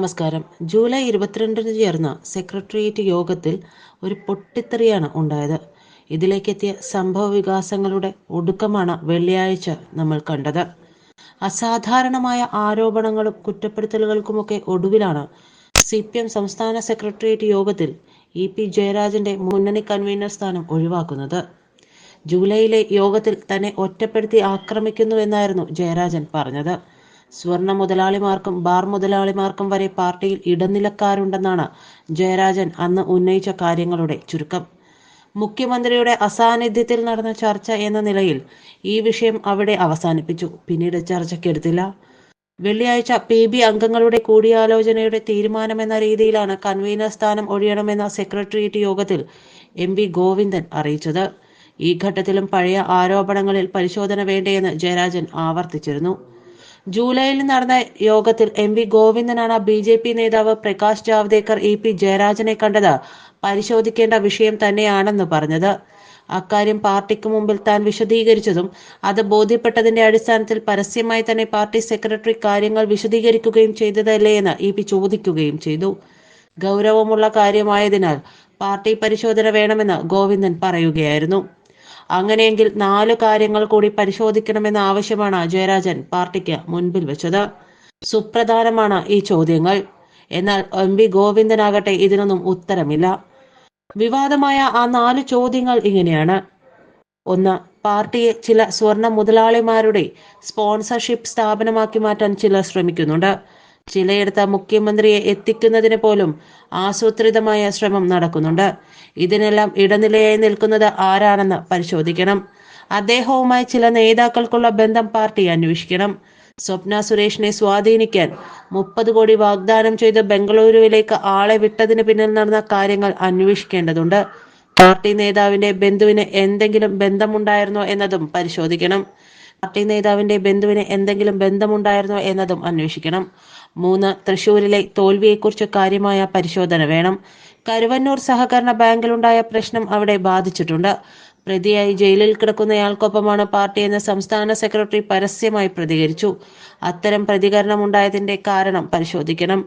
നമസ്കാരം. ജൂലൈ ഇരുപത്തിരണ്ടിന് ചേർന്ന സെക്രട്ടേറിയറ്റ് യോഗത്തിൽ ഒരു പൊട്ടിത്തെറിയാണ് ഉണ്ടായത്. ഇതിലേക്കെത്തിയ സംഭവ വികാസങ്ങളുടെ ഒടുക്കമാണ് വെള്ളിയാഴ്ച നമ്മൾ കണ്ടത്. അസാധാരണമായ ആരോപണങ്ങളും കുറ്റപ്പെടുത്തലുകൾക്കുമൊക്കെ ഒടുവിലാണ് സി പി എം സംസ്ഥാന സെക്രട്ടേറിയറ്റ് യോഗത്തിൽ ഇ പി ജയരാജന്റെ മുന്നണി കൺവീനർ സ്ഥാനം ഒഴിവാക്കുന്നത്. ജൂലൈയിലെ യോഗത്തിൽ തന്നെ ഒറ്റപ്പെടുത്തി ആക്രമിക്കുന്നുവെന്നായിരുന്നു ജയരാജൻ പറഞ്ഞത്. സ്വർണ മുതലാളിമാർക്കും ബാർ മുതലാളിമാർക്കും വരെ പാർട്ടിയിൽ ഇടനിലക്കാരുണ്ടെന്നാണ് ജയരാജൻ അന്ന് ഉന്നയിച്ച കാര്യങ്ങളുടെ ചുരുക്കം. മുഖ്യമന്ത്രിയുടെ അസാന്നിധ്യത്തിൽ നടന്ന ചർച്ച എന്ന നിലയിൽ ഈ വിഷയം അവിടെ അവസാനിപ്പിച്ചു. പിന്നീട് ചർച്ചയ്ക്കെടുത്തില്ല. വെള്ളിയാഴ്ച പി ബി അംഗങ്ങളുടെ കൂടിയാലോചനയുടെ തീരുമാനമെന്ന രീതിയിലാണ് കൺവീനർ സ്ഥാനം ഒഴിയണമെന്ന സെക്രട്ടേറിയറ്റ് യോഗത്തിൽ എം വി ഗോവിന്ദൻ അറിയിച്ചത്. ഈ ഘട്ടത്തിലും പഴയ ആരോപണങ്ങളിൽ പരിശോധന വേണ്ടയെന്ന് ജയരാജൻ ആവർത്തിച്ചിരുന്നു. ജൂലൈയിൽ നടന്ന യോഗത്തിൽ എം വി ഗോവിന്ദനാണ് ബി ജെ പി നേതാവ് പ്രകാശ് ജാവ്ദേക്കർ ഇ പി ജയരാജനെ കണ്ടത്. പരിശോധിക്കേണ്ട വിഷയം തന്നെയാണെന്ന് പറഞ്ഞത്. അക്കാര്യം പാർട്ടിക്ക് മുമ്പിൽ താൻ വിശദീകരിച്ചതും അത് ബോധ്യപ്പെട്ടതിന്റെ അടിസ്ഥാനത്തിൽ പരസ്യമായി തന്നെ പാർട്ടി സെക്രട്ടറി കാര്യങ്ങൾ വിശദീകരിക്കുകയും ചെയ്തതല്ലേ എന്ന് ഇ പി ചോദിക്കുകയും ചെയ്തു. ഗൗരവമുള്ള കാര്യമായതിനാൽ പാർട്ടി പരിശോധന വേണമെന്ന് ഗോവിന്ദൻ പറയുകയായിരുന്നു. അങ്ങനെയെങ്കിൽ നാലു കാര്യങ്ങൾ കൂടി പരിശോധിക്കണമെന്ന ആവശ്യമാണ് ജയരാജൻ പാർട്ടിക്ക് മുൻപിൽ വെച്ചത്. സുപ്രധാനമാണ് ഈ ചോദ്യങ്ങൾ. എന്നാൽ എം വി ഗോവിന്ദനാകട്ടെ ഇതിനൊന്നും ഉത്തരമില്ല. വിവാദമായ ആ നാല് ചോദ്യങ്ങൾ ഇങ്ങനെയാണ്. ഒന്ന് പാർട്ടിയെ ചില സ്വർണ മുതലാളിമാരുടെ സ്പോൺസർഷിപ്പ് സ്ഥാപനമാക്കി മാറ്റാൻ ചിലർ ശ്രമിക്കുന്നുണ്ട്. ചിലയിടത്ത് മുഖ്യമന്ത്രിയെ എത്തിക്കുന്നതിന് പോലും ആസൂത്രിതമായ ശ്രമം നടക്കുന്നുണ്ട്. ഇതിനെല്ലാം ഇടനിലയായി നിൽക്കുന്നത് ആരാണെന്ന് പരിശോധിക്കണം. അദ്ദേഹവുമായി ചില നേതാക്കൾക്കുള്ള ബന്ധം പാർട്ടി അന്വേഷിക്കണം. സ്വപ്ന സുരേഷിനെ സ്വാധീനിക്കാൻ മുപ്പത് കോടി വാഗ്ദാനം ചെയ്ത് ബംഗളൂരുവിലേക്ക് ആളെ വിട്ടതിന് പിന്നിൽ നടന്ന കാര്യങ്ങൾ അന്വേഷിക്കേണ്ടതുണ്ട്. പാർട്ടി നേതാവിന്റെ ബന്ധുവിന് എന്തെങ്കിലും ബന്ധമുണ്ടായിരുന്നോ എന്നതും പരിശോധിക്കണം. പാർട്ടി നേതാവിന്റെ ബന്ധുവിന് എന്തെങ്കിലും ബന്ധമുണ്ടായിരുന്നോ എന്നതും അന്വേഷിക്കണം. മൂന്ന് തൃശൂരിലെ തോൽവിയെക്കുറിച്ച് കാര്യമായ പരിശോധന വേണം. കരുവന്നൂർ സഹകരണ ബാങ്കിലുണ്ടായ പ്രശ്നം അവിടെ ബാധിച്ചിട്ടുണ്ട്. പ്രതിയായി ജയിലിൽ കിടക്കുന്നയാൾക്കൊപ്പമാണ് പാർട്ടി എന്ന സംസ്ഥാന സെക്രട്ടറി പരസ്യമായി പ്രതികരിച്ചു. അത്തരം പ്രതികരണം ഉണ്ടായതിന്റെ കാരണം പരിശോധിക്കണം.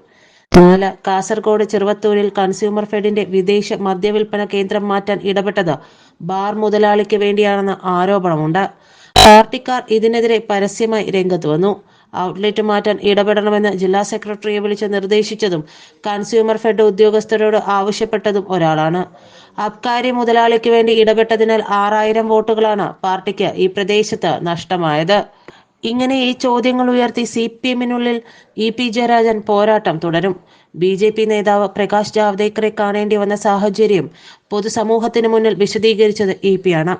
നാല് കാസർഗോഡ് ചെറുവത്തൂരിൽ കൺസ്യൂമർ ഫെഡിന്റെ വിദേശ മദ്യവിൽപ്പന കേന്ദ്രം മാറ്റാൻ ഇടപെട്ടത് ബാർ മുതലാളിക്ക് വേണ്ടിയാണെന്ന് ആരോപണമുണ്ട്. പാർട്ടിക്കാർ ഇതിനെതിരെ പരസ്യമായി രംഗത്ത് വന്നു. ഔട്ട്ലെറ്റ് മാറ്റാൻ ഇടപെടണമെന്ന് ജില്ലാ സെക്രട്ടറിയെ വിളിച്ച് നിർദ്ദേശിച്ചതും കൺസ്യൂമർ ഫെഡ് ഉദ്യോഗസ്ഥരോട് ആവശ്യപ്പെട്ടതും ഒരാളാണ്. അബ്കാരി മുതലാളിക്ക് വേണ്ടി ഇടപെട്ടതിനാൽ ആറായിരം വോട്ടുകളാണ് പാർട്ടിക്ക് ഈ പ്രദേശത്ത് നഷ്ടമായത്. ഇങ്ങനെ ഈ ചോദ്യങ്ങൾ ഉയർത്തി സി പി എമ്മിനുള്ളിൽ ഇ പി ജയരാജൻ പോരാട്ടം തുടരും. ബി ജെ പി നേതാവ് പ്രകാശ് ജാവ്ദേക്കറെ കാണേണ്ടി വന്ന സാഹചര്യം പൊതുസമൂഹത്തിന് മുന്നിൽ വിശദീകരിച്ചത് ഇ പി ആണ്.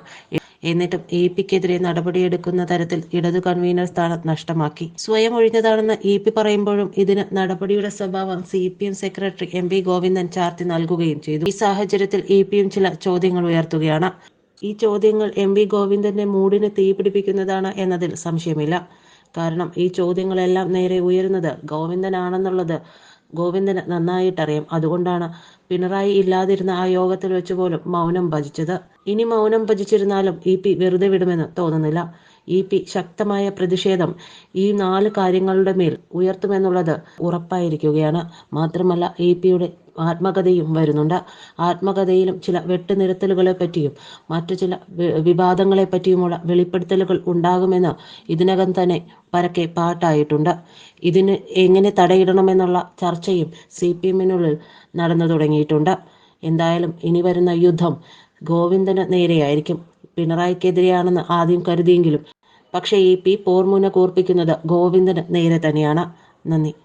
എന്നിട്ടും എ പിക്കെതിരെ നടപടിയെടുക്കുന്ന തരത്തിൽ ഇടതു കൺവീനർ സ്ഥാനം നഷ്ടമാക്കി. സ്വയം ഒഴിഞ്ഞതാണെന്ന് ഇ പി പറയുമ്പോഴും ഇതിന് നടപടിയുടെ സ്വഭാവം C P M secretary M V Govindan ചാർത്തി നൽകുകയും ചെയ്തു. ഈ സാഹചര്യത്തിൽ ഇ പിയും ചില ചോദ്യങ്ങൾ ഉയർത്തുകയാണ്. ഈ ചോദ്യങ്ങൾ എം വി ഗോവിന്ദന്റെ മൂടിന് തീപിടിപ്പിക്കുന്നതാണ് എന്നതിൽ സംശയമില്ല. കാരണം ഈ ചോദ്യങ്ങളെല്ലാം നേരെ ഉയരുന്നത് ഗോവിന്ദനാണെന്നുള്ളത് ഗോവിന്ദന് നന്നായിട്ടറിയാം. അതുകൊണ്ടാണ് പിണറായി ഇല്ലാതിരുന്ന ആ യോഗത്തിൽ വെച്ച് പോലും മൗനം ഭജിച്ചത്. ഇനി മൗനം ഭജിച്ചിരുന്നാലും ഇ പി വെറുതെ വിടുമെന്ന് തോന്നുന്നില്ല. ഇ പി ശക്തമായ പ്രതിഷേധം ഈ നാല് കാര്യങ്ങളുടെ മേൽ ഉയർത്തുമെന്നുള്ളത് ഉറപ്പായിരിക്കുകയാണ്. മാത്രമല്ല ഇ പിയുടെ ആത്മകഥയും വരുന്നുണ്ട്. ആത്മകഥയിലും ചില വെട്ടുനിരത്തലുകളെ പറ്റിയും മറ്റു ചില വിവാദങ്ങളെ പറ്റിയുമുള്ള വെളിപ്പെടുത്തലുകൾ ഉണ്ടാകുമെന്ന് ഇതിനകം തന്നെ പരക്കെ പാട്ടായിട്ടുണ്ട്. ഇതിന് എങ്ങനെ തടയിടണമെന്നുള്ള ചർച്ചയും സി പി എമ്മിനുള്ളിൽ നടന്നു തുടങ്ങിയിട്ടുണ്ട്. എന്തായാലും ഇനി വരുന്ന യുദ്ധം ഗോവിന്ദന് നേരെയായിരിക്കും. പിണറായിക്കെതിരെയാണെന്ന് ആദ്യം കരുതിയെങ്കിലും പക്ഷേ ഈ പി പോർമുന കൂർപ്പിക്കുന്നത് ഗോവിന്ദന് നേരെ തന്നെയാണ്. നന്ദി.